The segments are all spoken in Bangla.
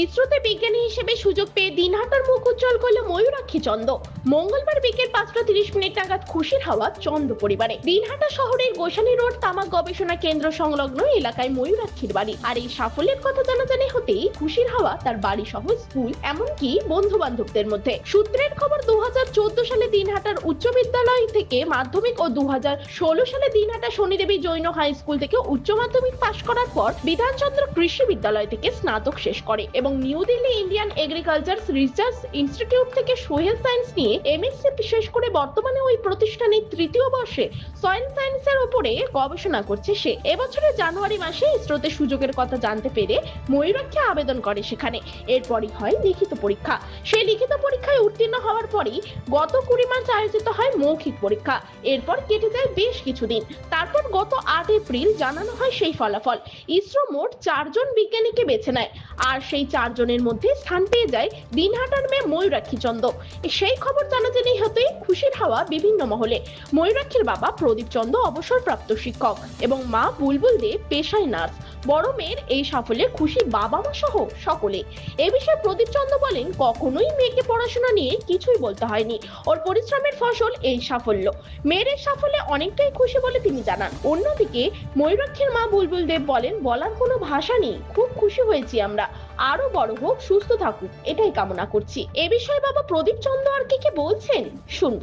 ইসরোতে বিজ্ঞানী হিসেবে সুযোগ পেয়ে দিনহাটার মুখ উজ্জ্বল করল ময়ূরাক্ষী চন্দ মঙ্গলবার বিকেল পাঁচটা তিরিশ মিনিট নাগাদ খুশির হাওয়া চন্দ পরিবারে। দিনহাটা শহরের গোসানি রোড তামাক গবেষণা কেন্দ্র সংলগ্ন এলাকায় ময়ূরাক্ষীর বাড়ি। আর এই সাফল্যের কথা জানাজানি হতেই খুশির হাওয়া তার বাড়ি সহ স্কুল, এমনকি বন্ধু বান্ধবদের মধ্যে। সূত্রের খবর দু হাজার চোদ্দ সালে দিনহাটার উচ্চ বিদ্যালয় থেকে মাধ্যমিক ও দু হাজার ষোলো সালে দিনহাটা শনিদেবী জৈন হাই স্কুল থেকে উচ্চ মাধ্যমিক পাশ করার পর বিধানচন্দ্র কৃষি বিদ্যালয় থেকে স্নাতক শেষ করে। এবং new Delhi Indian agriculture research institute থেকে সোহেল সায়েন্স নিয়ে এমএসসি শেষ করে বর্তমানে ওই প্রতিষ্ঠানের তৃতীয় বর্ষে সয়েল সায়েন্সের উপরে গবেষণা করছে সে। এবছরের জানুয়ারি মাসে ইসরোতে সুযোগের কথা জানতে পেরে ময়ূরাক্ষী আবেদন করে সেখানে। এরপরই হয় লিখিত পরীক্ষা। সেই লিখিত পরীক্ষায় উত্তীর্ণ হওয়ার পরই গত কুড়ি মার্চ আয়োজিত হয় মৌখিক পরীক্ষা। এরপর কেটে যায় বেশ কিছুদিন। তারপর গত আট এপ্রিল জানানো হয় সেই ফলাফল। ইসরো মোট চারজন বিজ্ঞানীকে বেছে নেয়। আর সেই চারজনের মধ্যে স্থান পেয়ে যায় দিনহাটার মেয়ে ময়ূরাক্ষী চন্দ সেই খবর জানাজানি হতেই খুশির হাওয়া বিভিন্ন মহলে। ময়ূরাক্ষীর বাবা প্রদীপ চন্দ অবসরপ্রাপ্ত শিক্ষক এবং মা বুলবুল দে পেশায় নার্স। বড় মেয়ের এই সাফল্যে খুশি বাবা মা সহ সকলে। এ বিষয়ে প্রদীপ চন্দ বলেন, কখনোই মেয়েকে পড়াশোনা নিয়ে কিছুই বলতে হয়নি। ওর পরিশ্রমের ফসল এই সাফল্য। মেয়ের এই সাফল্যে অনেকটাই খুশি বলে তিনি জানান। অন্যদিকে ময়ূরাক্ষীর মা বুলবুল দেব বলেন, বলার কোনো ভাষা নেই। খুব খুশি হয়েছি আমরা। আরও বড় হোক, সুস্থ থাকুক। এটাই কামনা করছি। এ বিষয়ে বাবা প্রদীপ চন্দ্র আর কি কি বলছেন, শুনব।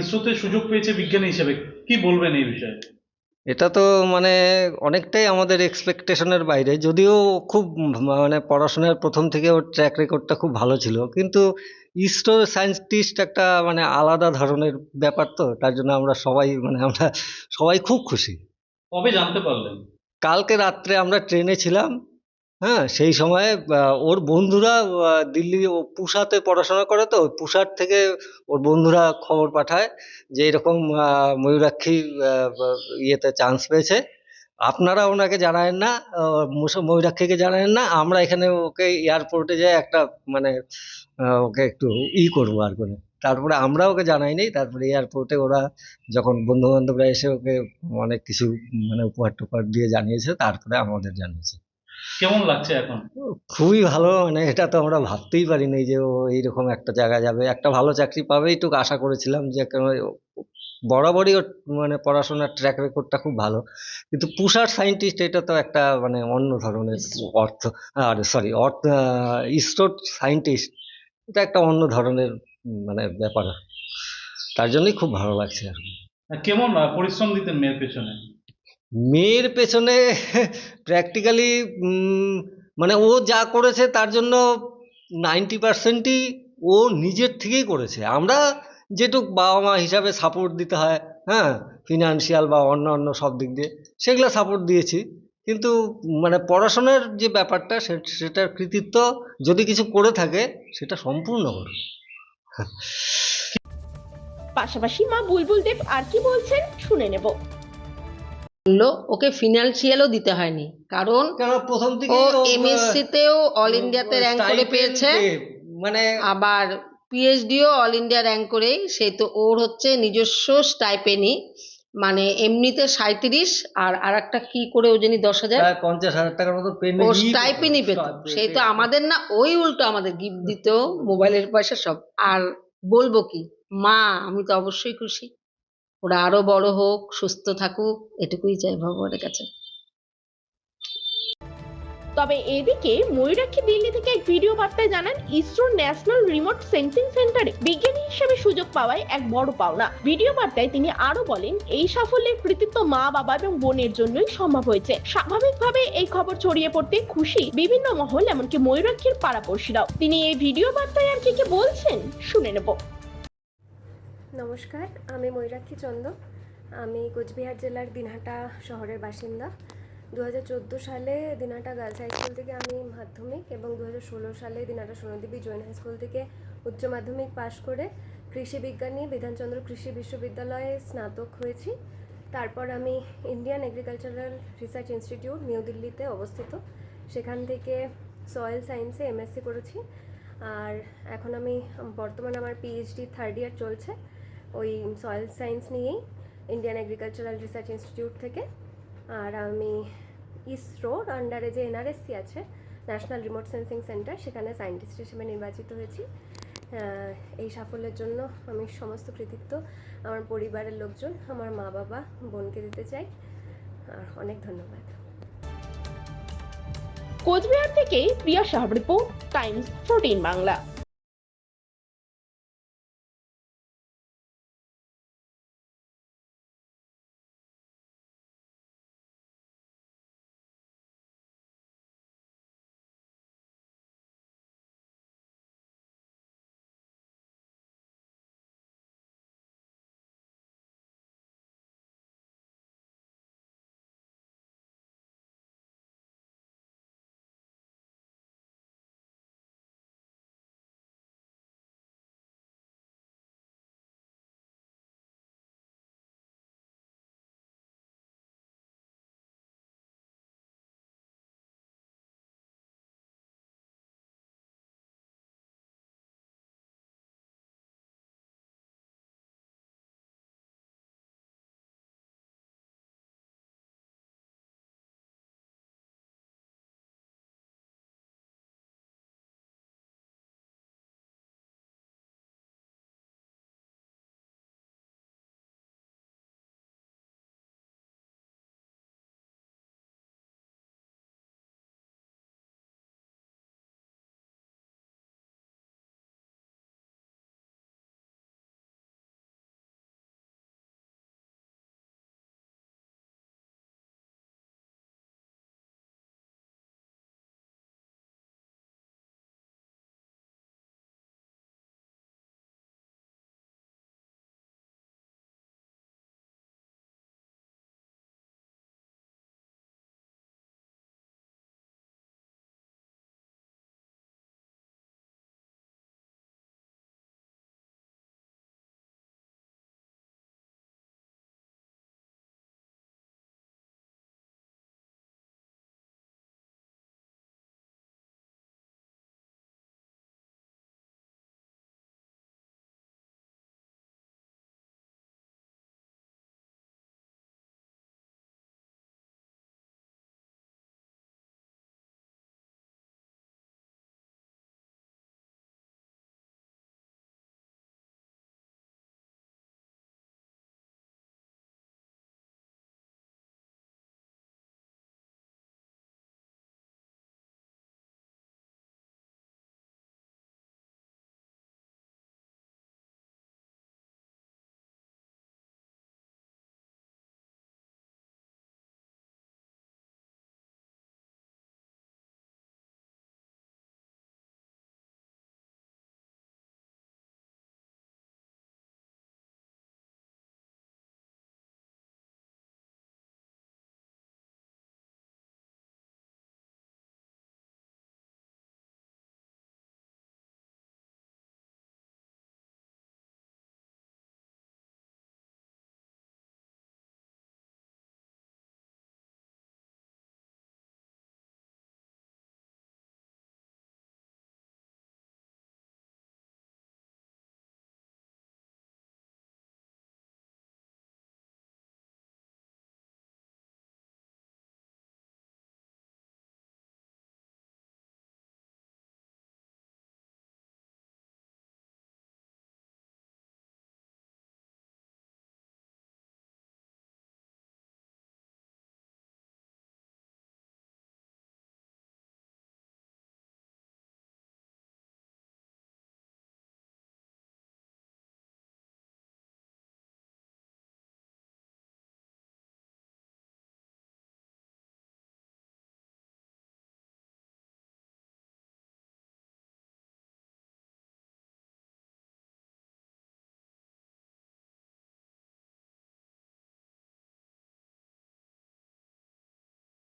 ইসরোতে সুযোগ পেয়েছে বিজ্ঞানী হিসেবে। কি বলবেন এই বিষয়ে? এটা তো মানে অনেকটাই আমাদের এক্সপেকটেশনের বাইরে। যদিও খুব মানে পড়াশোনার প্রথম থেকে ওর ট্র্যাক রেকর্ডটা খুব ভালো ছিল। কিন্তু ইসরো সায়েন্টিস্ট একটা মানে আলাদা ধরনের ব্যাপার তো। তার জন্য আমরা সবাই মানে আমরা সবাই খুব খুশি। কবে জানতে পারলেন? কালকে রাত্রে আমরা ট্রেনে ছিলাম। হ্যাঁ সেই সময় ওর বন্ধুরা দিল্লি ও পুসাতে পড়াশোনা করে তো পুসার থেকে ওর বন্ধুরা খবর পাঠায় যে এরকম ময়ূরাক্ষী ইয়েতে চান্স পেয়েছে। আপনারা ওনাকে জানায়েন না ময়ূরাক্ষীকে জানায়েন না, আমরা এখানে ওকে এয়ারপোর্টে যাই একটা মানে ওকে একটু ই করব আর করে তারপরে আমরা ওকে জানাইনি তারপরে এয়ারপোর্টে ওরা যখন বন্ধু বান্ধবরা এসে ওকে অনেক কিছু মানে উপহার টুপার দিয়ে জানিয়েছে, তারপরে আমাদের জানিয়েছে। কেমন লাগছে এখন? খুবই ভালো মানে এটা তো আমরা ভাবতেই পারিনি যে ও এইরকম একটা জায়গায় যাবে। একটা ভালো চাকরি পাবে এইটুকু আশা করেছিলাম যে বরাবরই ওর মানে পড়াশোনার ট্র্যাক রেকর্ডটা খুব ভালো। কিন্তু পুষার সায়েন্টিস্ট এটা তো একটা মানে অন্য ধরনের অর্থ আর সরি অর্থ ইসরোর সায়েন্টিস্ট এটা একটা অন্য ধরনের মানে ব্যাপার। তার জন্যই খুব ভালো লাগছে। আর। কেমন পরিশ্রম দিতেন মেয়ের পেছনে? মেয়ের পেছনে প্র্যাকটিক্যালি মানে ও যা করেছে তার জন্য নাইনটি পার্সেন্টই ও নিজের থেকেই করেছে। আমরা যেটুক বাবা মা হিসাবে সাপোর্ট দিতে হয় হ্যাঁ ফিনান্সিয়াল বা অন্য অন্য সব দিক দিয়ে, সেগুলো সাপোর্ট দিয়েছি। কিন্তু মানে পড়াশোনার যে ব্যাপারটা সেটার কৃতিত্ব যদি কিছু করে থাকে, সেটা সম্পূর্ণ করে। পাশাপাশি মা বুলবুল দেব আর কি বলছেন, শুনে নেব। বলল ওকে ফিনান্সিয়ালও দিতে হয়নি। কারণ প্রথম থেকে ও এমএসসি তেও অল ইন্ডিয়াতে র্যাঙ্ক করে পেয়েছে। মানে আবার পিএইচডিও অল ইন্ডিয়া র্যাঙ্ক করেই সে তো ওর হচ্ছে নিজস্ব স্টাইপেনি মানে এমনিতে সাঁইত্রিশ আর আর একটা কি করে ও জানি দশ হাজার? পঞ্চাশ হাজার টাকার মতো ও স্টাইপেনই পেত। সেই তো আমাদের না ওই উল্টো আমাদের গিফট দিত মোবাইলের পয়সা সব। আর বলব কি মা আমি তো অবশ্যই খুশি। ওরা আরও বড় হোক, সুস্থ থাকুক, এটুকুই চাই ভগবানের কাছে। তবে এদিকে ময়ূরাক্ষী দিল্লি থেকে এক ভিডিও বার্তায় জানান ইসরোর ন্যাশনাল রিমোট সেন্সিং সেন্টারে বিজ্ঞানী হিসেবে সুযোগ পাওয়ায় এক বড় পাওনা। ভিডিও বার্তায় তিনি আরও বলেন, এই সাফল্যের কৃতিত্ব মা, বাবা এবং বোনের জন্যই সম্ভব হয়েছে। স্বাভাবিকভাবে এই খবর ছড়িয়ে পড়তে খুশি বিভিন্ন মহল, এমনকি ময়ূরাক্ষীর পাড়াপড়শিরাও। তিনি এই ভিডিও বার্তায় আর কি কি বলছেন, শুনে নেব। নমস্কার, আমি ময়ূরাক্ষী চন্দ। আমি কোচবিহার জেলার দিনহাটা শহরের বাসিন্দা। দু হাজার চোদ্দ সালে দিনহাটা গার্লস হাই স্কুল থেকে আমি মাধ্যমিক এবং দু হাজার ষোলো সালে দিনহাটা সোনদেবী জৈন হাই স্কুল থেকে উচ্চ মাধ্যমিক পাশ করে কৃষি বিজ্ঞান বিধানচন্দ্র কৃষি বিশ্ববিদ্যালয়ে স্নাতক হয়েছি। তারপর আমি Indian agricultural research institute, new দিল্লিতে অবস্থিত। সেখান থেকে সয়েল সায়েন্সে এমএসসি করেছি। আর এখন আমি বর্তমানে আমার পিএইচডি থার্ড ইয়ার চলছে। ওই সয়েল সায়েন্স নিয়েই ইন্ডিয়ান এগ্রিকালচারাল রিসার্চ ইনস্টিটিউট থেকে। আর আমি ইসরোর আন্ডারে যে এনআরএসসি আছে ন্যাশনাল রিমোট সেন্সিং সেন্টার সেখানে সায়েন্টিস্ট হিসেবে নির্বাচিত হয়েছি। এই সাফল্যের জন্য আমি সমস্ত কৃতিত্ব আমার পরিবারের লোকজন, আমার মা বাবা, বোনকে দিতে চাই। আর অনেক ধন্যবাদ। কোচবিহার থেকে Priya Sahab report, Times fourteen Bangla.